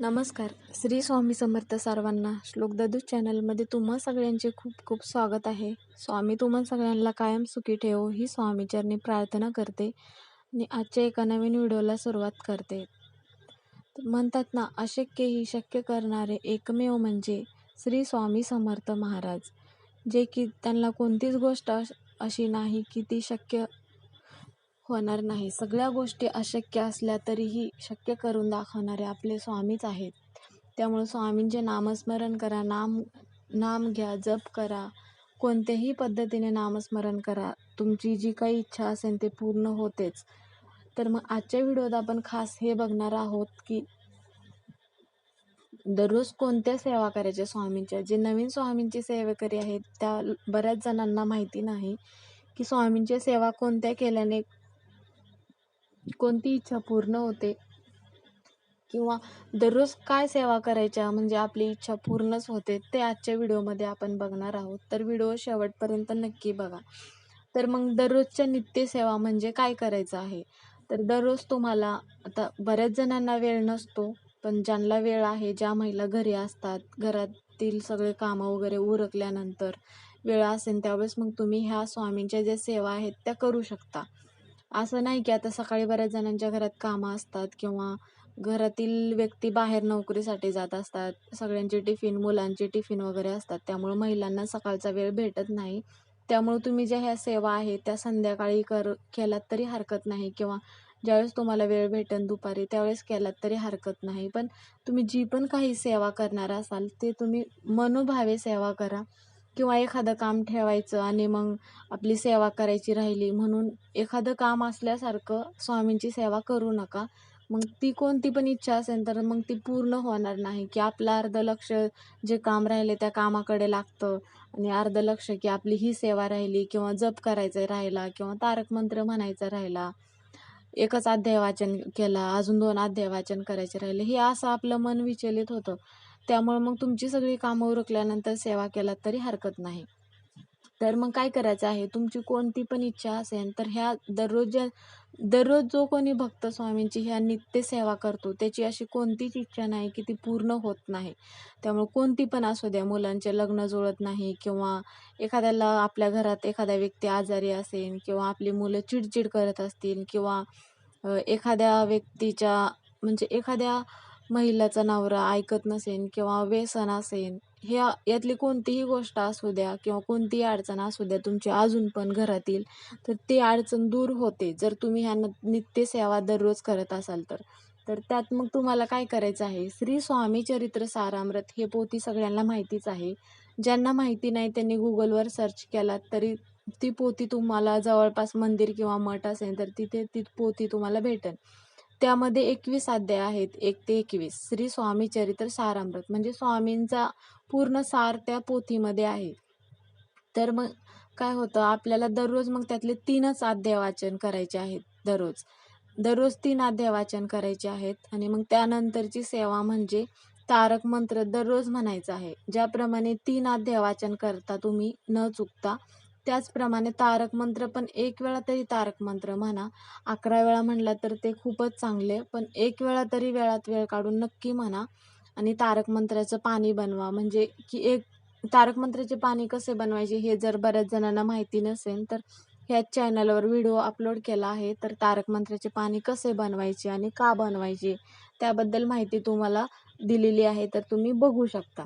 नमस्कार. श्री स्वामी समर्थ सर्वांना श्लोकदादू चॅनलमध्ये तुम्हा सगळ्यांचे खूप खूप स्वागत आहे. स्वामी तुम्हा सगळ्यांना कायम सुखी ठेवो ही स्वामीचरणी प्रार्थना करते आणि आजच्या एका नवीन व्हिडिओला सुरुवात करते. म्हणतात ना अशक्य ही शक्य करणारे एकमेव म्हणजे श्री स्वामी समर्थ महाराज. जे की त्यांना कोणतीच गोष्ट अशी नाही की ती शक्य होणार नाही. सगळ्या गोष्टी अशक्य असल्या तरीही शक्य करून दाखवणारे आपले स्वामीच आहेत. त्यामुळे स्वामींचे नामस्मरण करा नाम नाम घ्या जप करा. कोणत्याही पद्धतीने नामस्मरण करा. तुमची जी काही इच्छा असेल ते पूर्ण होतेच. तर मग आजच्या व्हिडिओत आपण खास हे बघणार आहोत की दररोज कोणत्या सेवा करायच्या स्वामींच्या? जे नवीन स्वामींची सेवेकरी आहेत त्या बऱ्याच जणांना माहिती नाही की स्वामींच्या सेवा कोणत्या केल्याने कोणती इच्छा पूर्ण होते? किंवा दररोज काय सेवा करायच्या म्हणजे आपली इच्छा पूर्णच होते ते आजच्या व्हिडिओमध्ये आपण बघणार आहोत. तर व्हिडिओ शेवटपर्यंत नक्की बघा. तर मग दररोजच्या नित्यसेवा म्हणजे काय करायचं आहे? तर दररोज तुम्हाला आता बऱ्याच जणांना वेळ नसतो पण ज्यांना वेळ आहे ज्या महिला घरी असतात घरातील सगळे कामं वगैरे उरकल्यानंतर वेळ असेल त्यावेळेस मग तुम्ही ह्या स्वामींच्या ज्या सेवा आहेत त्या करू शकता. असं नाही की आता सकाळी बऱ्याच जणांच्या घरात कामं असतात किंवा घरातील व्यक्ती बाहेर नोकरीसाठी जात असतात. सगळ्यांचे टिफिन मुलांचे टिफिन वगैरे असतात. त्यामुळे महिलांना सकाळचा वेळ भेटत नाही. त्यामुळं तुम्ही ज्या ह्या सेवा आहेत त्या संध्याकाळी कर केलात तरी हरकत नाही किंवा ज्यावेळेस तुम्हाला वेळ भेटेल दुपारी त्यावेळेस केलात तरी हरकत नाही. पण तुम्ही जी पण काही सेवा करणार असाल ते तुम्ही मनोभावे सेवा करा. किंवा एखादं काम ठेवायचं आणि मग आपली सेवा करायची राहिली म्हणून एखादं काम असल्यासारखं स्वामींची सेवा करू नका. मग ती कोणती पण इच्छा असेल तर मग ती पूर्ण होणार नाही. की आपलं अर्ध लक्ष जे काम राहिले त्या कामाकडे लागतं आणि अर्ध लक्ष की आपली ही सेवा राहिली किंवा जप करायचं राहिला किंवा तारक मंत्र म्हणायचा राहिला. एकच अध्याय वाचन केला अजून दोन अध्याय वाचन करायचे राहिले. हे असं आपलं मन विचलित होतं. त्यामुळे मग तुमची सगळी कामं उरकल्यानंतर सेवा केलात तरी हरकत नाही. तर मग काय करायचं आहे? तुमची कोणती पण इच्छा असेल तर ह्या दररोज ज्या दररोज जो कोणी भक्त स्वामींची ह्या नित्य सेवा करतो त्याची अशी कोणतीच इच्छा नाही की ती पूर्ण होत नाही. त्यामुळे कोणती पण असू द्या मुलांचे लग्न जुळत नाही किंवा एखाद्याला आपल्या घरात एखादा व्यक्ती आजारी असेल किंवा आपली मुलं चिडचिड करत असतील किंवा एखाद्या व्यक्तीच्या म्हणजे एखाद्या महिलाचा नवरा ऐकत नसेन किंवा व्यसन असेन ह्या यातली कोणतीही गोष्ट असू द्या किंवा कोणतीही अडचण असू द्या तुमची अजून पण घरातील तर ती अडचण दूर होते जर तुम्ही ह्या न नित्यसेवा दररोज करत असाल तर. तर त्यात मग तुम्हाला काय करायचं आहे? श्री स्वामी चरित्र सारामृत हे पोथी सगळ्यांना माहितीच आहे. ज्यांना माहिती नाही त्यांनी गुगलवर सर्च केलात तरी ती पोथी तुम्हाला जवळपास मंदिर किंवा मठ असेल तर तिथे ती पोथी तुम्हाला भेटेल त्यामध्ये एकवीस अध्याय आहेत एक ते एकवीस. श्री स्वामी चरित्र सारामृत. म्हणजे स्वामींचा पूर्ण सार त्या पोथीमध्ये आहे. तर मग काय होतं? आपल्याला दररोज मग त्यातले तीनच अध्याय वाचन करायचे आहेत दररोज. दररोज तीन अध्याय वाचन करायचे आहेत आणि मग त्यानंतरची सेवा म्हणजे तारक मंत्र दररोज म्हणायचं आहे. ज्याप्रमाणे तीन अध्याय वाचन करता तुम्ही न चुकता त्याचप्रमाणे तारक मंत्र पण एक वेळा तरी तारक मंत्र म्हणा. अकरा वेळा म्हणला तर ते खूपच चांगले पण एक वेळा तरी वेळात वेळ काढून नक्की म्हणा आणि तारक मंत्राचं पाणी बनवा. म्हणजे की एक तारक मंत्राचे पाणी कसे बनवायचे हे जर बऱ्याच जणांना माहिती नसेल तर ह्याच चॅनलवर व्हिडिओ अपलोड केला आहे. तर तारक मंत्राचे पाणी कसे बनवायचे आणि का बनवायचे त्याबद्दल माहिती तुम्हाला दिलेली आहे तर तुम्ही बघू शकता.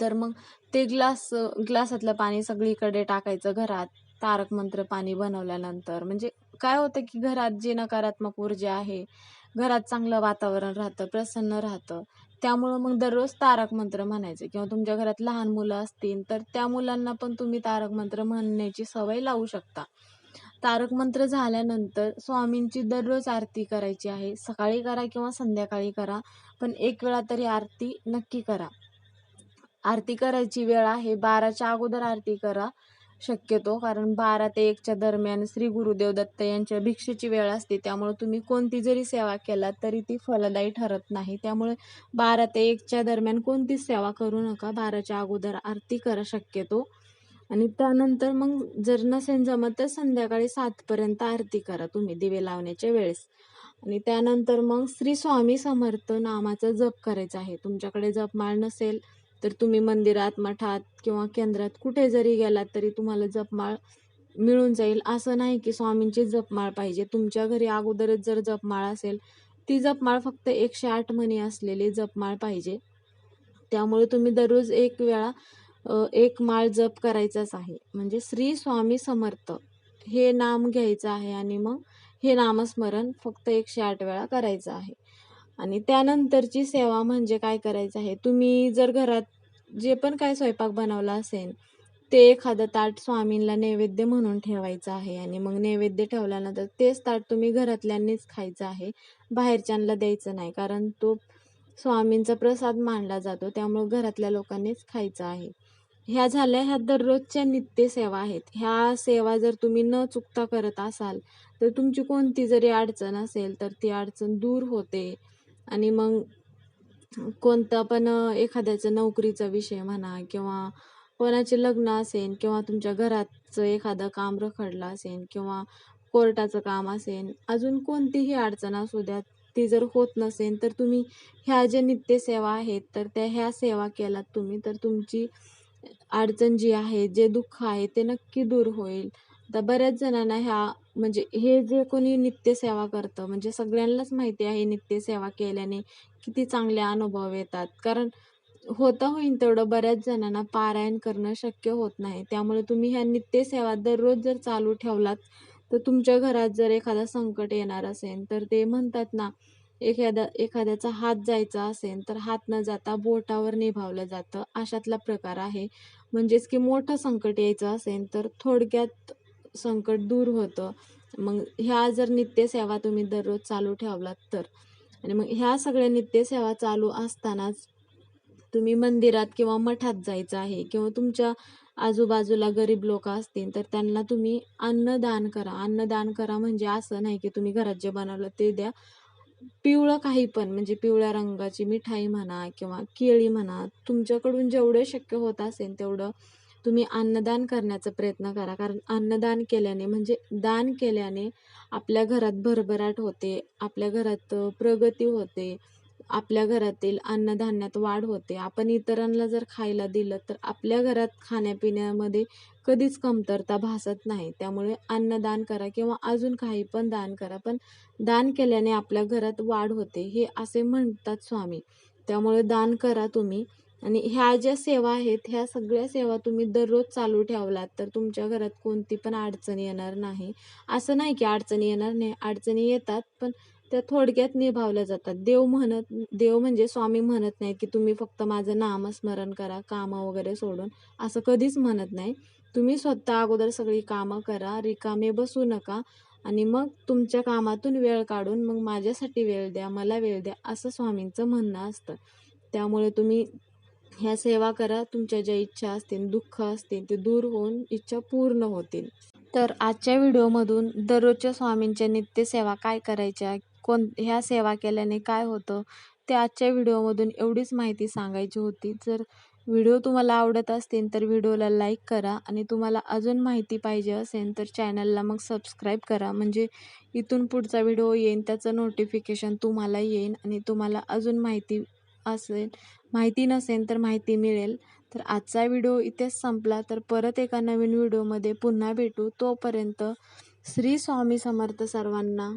तर मग ते ग्लास ग्लासातलं पाणी सगळीकडे टाकायचं घरात तारक मंत्र पाणी बनवल्यानंतर. म्हणजे काय होतं की घरात जे नकारात्मक ऊर्जा आहे घरात चांगलं वातावरण राहतं प्रसन्न राहतं. त्यामुळं मग दररोज तारक मंत्र म्हणायचं. किंवा तुमच्या घरात लहान मुलं असतील तर त्या मुलांना पण तुम्ही तारक मंत्र म्हणण्याची सवय लावू शकता. तारक मंत्र झाल्यानंतर स्वामींची दररोज आरती करायची आहे. सकाळी करा किंवा संध्याकाळी करा पण एक वेळा तरी आरती नक्की करा. आरती करायची वेळ आहे. बाराच्या अगोदर आरती करा शक्यतो कारण बारा ते एकच्या दरम्यान श्री गुरुदेव दत्त यांच्या भिक्षेची वेळ असते. त्यामुळे तुम्ही कोणती जरी सेवा केलात तरी ती फलदायी ठरत नाही. त्यामुळे बारा ते एकच्या दरम्यान कोणतीच सेवा करू नका. बाराच्या अगोदर आरती करा शक्यतो. आणि त्यानंतर मग जर नसेल जमत तर संध्याकाळी सातपर्यंत आरती करा तुम्ही दिवे लावण्याच्या वेळेस. आणि त्यानंतर मग श्री स्वामी समर्थ नामाचा जप करायचा आहे. तुमच्याकडे जपमाळ नसेल तर तुम्ही मंदिरात मठात किंवा केंद्रात कुठे जरी गेलात तरी तुम्हाला जपमाळ मिळून जाईल. असं नाही की स्वामींची जपमाळ पाहिजे. तुमच्या घरी अगोदरच जर जपमाळ असेल ती जपमाळ फक्त एकशे आठ म्हणी असलेली जपमाळ पाहिजे. त्यामुळे तुम्ही दररोज एक वेळा एक माळ जप करायचाच आहे. म्हणजे श्री स्वामी समर्थ. हे नाम घ्यायचं आहे आणि मग हे नामस्मरण फक्त एकशे आठ वेळा करायचं आहे. आणि त्यानंतरची सेवा म्हणजे काय करायचं आहे? तुम्ही जर घरात जे पण काय स्वयंपाक बनवला असेल ते एखादं ताट स्वामींना नैवेद्य म्हणून ठेवायचं आहे आणि मग नैवेद्य ठेवल्यानंतर तेच ताट तुम्ही घरातल्यांनीच खायचं आहे बाहेरच्यांना द्यायचं नाही कारण तो स्वामींचा प्रसाद मानला जातो त्यामुळे घरातल्या लोकांनीच खायचा आहे. ह्या झाल्या ह्या दररोजच्या नित्य सेवा आहेत. ह्या सेवा जर तुम्ही न चुकता करत असाल तर तुमची कोणती जरी अडचण असेल तर ती अडचण दूर होते. आणि मग कोणता पण एखाद्याचा नोकरीचा विषय म्हणा किंवा कोणाचे लग्न असेल किंवा तुमच्या घराचं एखादं काम रखडलं असेल किंवा कोर्टाचं काम असेल अजून कोणतीही अडचण असू द्या ती जर होत नसेल तर तुम्ही ह्या ज्या नित्यसेवा आहेत तर त्या ह्या सेवा केलात तुम्ही तर तुमची अडचण जी आहे जे दुःख आहे ते नक्की दूर होईल. आता बऱ्याच जणांना ह्या म्हणजे हे जे कोणी नित्यसेवा करतं म्हणजे सगळ्यांनाच माहिती आहे नित्यसेवा केल्याने किती चांगले अनुभव येतात. कारण होता होईन तेवढं बऱ्याच जणांना पारायण करणं शक्य होत नाही. त्यामुळे तुम्ही ह्या नित्यसेवा दररोज जर चालू ठेवलात तर तुमच्या घरात जर एखादा संकट येणार असेल तर ते म्हणतात ना एखाद्या एखाद्याचा हात जायचा असेल तर हात न जाता बोटावर निभावलं जातं. अशातला प्रकार आहे. म्हणजेच की मोठं संकट यायचं असेल तर थोडक्यात संकट दूर होतं. मग ह्या जर नित्यसेवा तुम्ही दररोज चालू ठेवलात तर. आणि मग ह्या सगळ्या नित्यसेवा चालू असतानाच तुम्ही मंदिरात किंवा मठात जायचं आहे किंवा तुमच्या आजूबाजूला गरीब लोक असतील तर त्यांना तुम्ही अन्नदान करा. अन्नदान करा म्हणजे असं नाही की तुम्ही घरात जे बनवलं ते द्या. पिवळं काही पण म्हणजे पिवळ्या रंगाची मिठाई म्हणा किंवा केळी म्हणा तुमच्याकडून जेवढं शक्य होत असेल तेवढं तुम्ही अन्नदान करण्याचा प्रयत्न करा. कारण अन्नदान केल्याने म्हणजे दान केल्याने आपल्या घरात भरभराट होते आपल्या घरात प्रगती होते आपल्या घरातील अन्नधान्यात वाढ होते. आपण इतरांना जर खायला दिलं तर आपल्या घरात खाण्यापिण्यामध्ये कधीच कमतरता भासत नाही. त्यामुळे अन्नदान करा किंवा अजून काही पण दान करा. पण दान केल्याने आपल्या घरात वाढ होते हे असे म्हणतात स्वामी. त्यामुळे दान करा तुम्ही. आणि ह्या ज्या सेवा आहेत ह्या सगळ्या सेवा तुम्ही दररोज चालू ठेवलात तर तुमच्या घरात कोणती पण अडचण येणार नाही. असं नाही की अडचणी येणार नाही अडचणी येतात पण त्या थोडक्यात निभावल्या जातात. देव म्हणत देव म्हणजे स्वामी म्हणत नाही की तुम्ही फक्त माझं नामस्मरण करा कामं वगैरे सोडून. असं कधीच म्हणत नाही. तुम्ही स्वतः अगोदर सगळी कामं करा रिकामे बसू नका आणि मग तुमच्या कामातून वेळ काढून मग माझ्यासाठी वेळ द्या मला वेळ द्या असं स्वामींचं म्हणणं असतं. त्यामुळे तुम्ही ह्या सेवा करा तुमच्या ज्या इच्छा असतील दुःख असतील ते दूर होऊन इच्छा पूर्ण होतील. तर आजच्या व्हिडिओमधून दररोजच्या स्वामींच्या नित्यसेवा काय करायच्या कोण ह्या सेवा केल्याने काय होतं ते आजच्या व्हिडिओमधून एवढीच माहिती सांगायची होती. जर व्हिडिओ तुम्हाला आवडत असतील तर व्हिडिओला लाईक करा आणि तुम्हाला अजून माहिती पाहिजे असेल तर चॅनलला मग सबस्क्राईब करा. म्हणजे इथून पुढचा व्हिडिओ येईन त्याचं नोटिफिकेशन तुम्हाला येईन आणि तुम्हाला अजून माहिती असेल माहिती नसेल तर माहिती मिळेल. तर आजचा व्हिडिओ इथेच संपला. तर परत एका नवीन व्हिडिओमध्ये पुन्हा भेटू. तोपर्यंत श्री स्वामी समर्थ सर्वांना